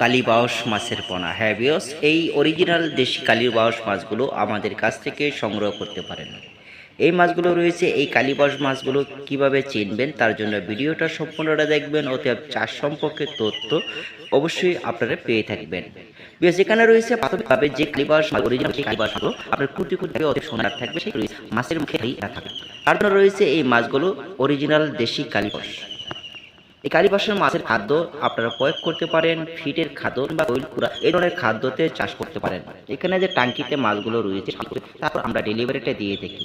কালীবাউস মাছের পোনা। হ্যাঁ বিয়স এই অরিজিনাল দেশি কালীবাউস মাছগুলো আমাদের কাছ থেকে সংগ্রহ করতে পারেন। এই মাছগুলো রয়েছে, এই কালীবাউস মাছগুলো কীভাবে চিনবেন তার জন্য ভিডিওটা সম্পূর্ণটা দেখবেন, অতএব চাষ সম্পর্কে তথ্য অবশ্যই আপনারা পেয়ে থাকবেন। বিকজ এখানে রয়েছে প্রাথমিকভাবে যে কালীবাউস অরিজিনাল সেই কালীবাউসগুলো আপনার কুটি কুটি অতি সোনার থাকবে, সেই মাছের মুখে থাকবে তার জন্য রয়েছে এই মাছগুলো অরিজিনাল দেশি কালীবাউস এই কালীবাসের মাছের খাদ্য আপনারা প্রয়োগ করতে পারেন, ফিটের খাদ্য বা ওইল কুড়া এই ধরনের খাদ্যতে চাষ করতে পারেন। এখানে যে টাঙ্কিতে মাছগুলো রয়েছে তারপর আমরা ডেলিভারিটা দিয়ে থাকি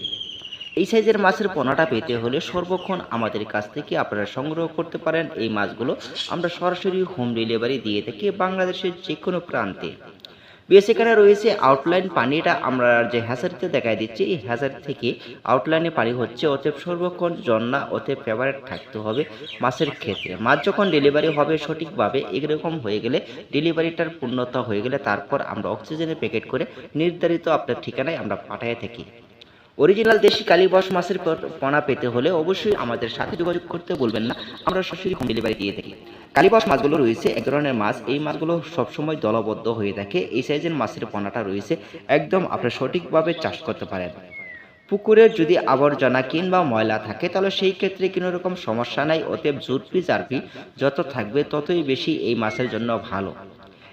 এই সাইজের মাছের পোনাটা পেতে হলে সর্বক্ষণ আমাদের কাছ থেকে আপনারা সংগ্রহ করতে পারেন। এই মাছগুলো আমরা সরাসরি হোম ডেলিভারি দিয়ে থাকি বাংলাদেশের যে কোনো প্রান্তে। বেশ এখানে রয়েছে আউটলাইন পানিটা আমরা যে হ্যাসারিতে দেখাই দিচ্ছি, এই হ্যাসার থেকে আউটলাইনে পানি হচ্ছে, অতএব সর্বক্ষণ জন্না অতএব ফেভারেট থাকতে হবে মাছের ক্ষেত্রে। মাছ যখন ডেলিভারি হবে সঠিকভাবে, এরকম হয়ে গেলে ডেলিভারিটার পূর্ণতা হয়ে গেলে তারপর আমরা অক্সিজেনের প্যাকেট করে নির্ধারিত আপনার ঠিকানায় আমরা পাঠিয়ে থাকি। অরিজিনাল দেশি কালীবাস মাছের পোনা পেতে হলে অবশ্যই আমাদের সাথে যোগাযোগ করতে বলবেন না। আমরা সরাসরি হোম ডেলিভারি দিয়ে থাকি। কালীবাস মাছগুলো রয়েছে, এক ধরনের মাছ এই মাছগুলো সবসময় দলবদ্ধ হয়ে থাকে। এই সাইজের মাছের পোনাটা রয়েছে। একদম আপনি সঠিকভাবে চাষ করতে পারেন। পুকুরের যদি আবর্জনা কিংবা ময়লা থাকে, তাহলে সেই ক্ষেত্রে কোনো রকম সমস্যা নাই। অতএব জুরপি জারপি যত থাকবে ততই বেশি এই মাছের জন্য ভালো।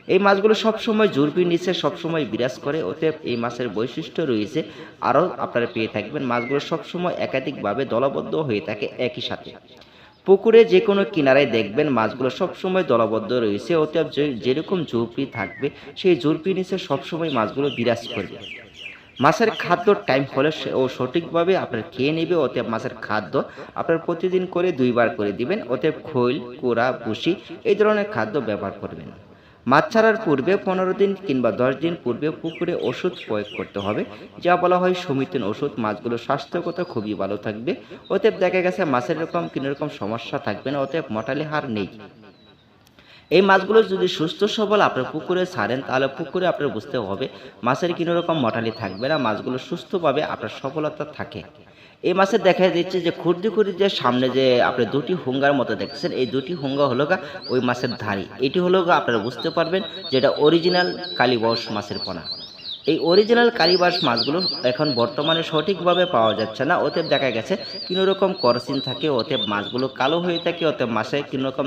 এই মাছগুলো সবসময় জুরপির নিচে সবসময় বিরাজ করে, অতএব এই মাছের বৈশিষ্ট্য রয়েছে। আরও আপনারা পেয়ে থাকবেন, মাছগুলো সবসময় একাধিকভাবে দলবদ্ধ হয়ে থাকে একই সাথে। পুকুরে যে কোনো কিনারায় দেখবেন মাছগুলো সবসময় দলবদ্ধ রয়েছে, অতএব যেরকম জুরপি থাকবে, সেই জুরপির নিচে সবসময় মাছগুলো বিরাজ করবে। মাছের খাদ্য টাইম হলে ও সঠিকভাবে আপনার খেয়ে নেবে, অতএব মাছের খাদ্য আপনার প্রতিদিন করে দুইবার করে দিবেন, অতএব খৈল, কুড়া, ভুসি এই ধরনের খাদ্য ব্যবহার করবেন। মাছ ছাড়ার পূর্বে পনেরো দিন কিংবা দশ দিন পূর্বে পুকুরে ওষুধ প্রয়োগ করতে হবে, যা বলা হয় সমিতিন ওষুধ। মাছগুলো স্বাস্থ্যগত খুবই ভালো থাকবে। অতএব দেখা গেছে মাছের রকম কোনো রকম সমস্যা থাকবে না, অতএব মটালি হার নেই। এই মাছগুলো যদি সুস্থ সবল আপনার পুকুরে ছাড়েন, তাহলে পুকুরে আপনার বুঝতে হবে মাছের কোনো রকম মটালি থাকবে না, মাছগুলো সুস্থভাবে আপনার সফলতা থাকে। এই মাছের দেখা দিচ্ছে যে খুর্দি খুর্দি যে সামনে যে আপনি দুটি হুঙ্গার মতো দেখছেন, এই দুটি হুঙ্গা হলো গা ওই মাছের ধারি এটি হলো গা আপনারা বুঝতে পারবেন যেটা অরিজিনাল কালীবস মাছের পোনা। এই অরিজিনাল কালীবাস মাছগুলো এখন বর্তমানে সঠিকভাবে পাওয়া যাচ্ছে না, অতএব দেখা গেছে কোনো রকম করসিন থাকে ওতে মাছগুলো কালো হয়ে থাকে, অতএব মাছে কোনো রকম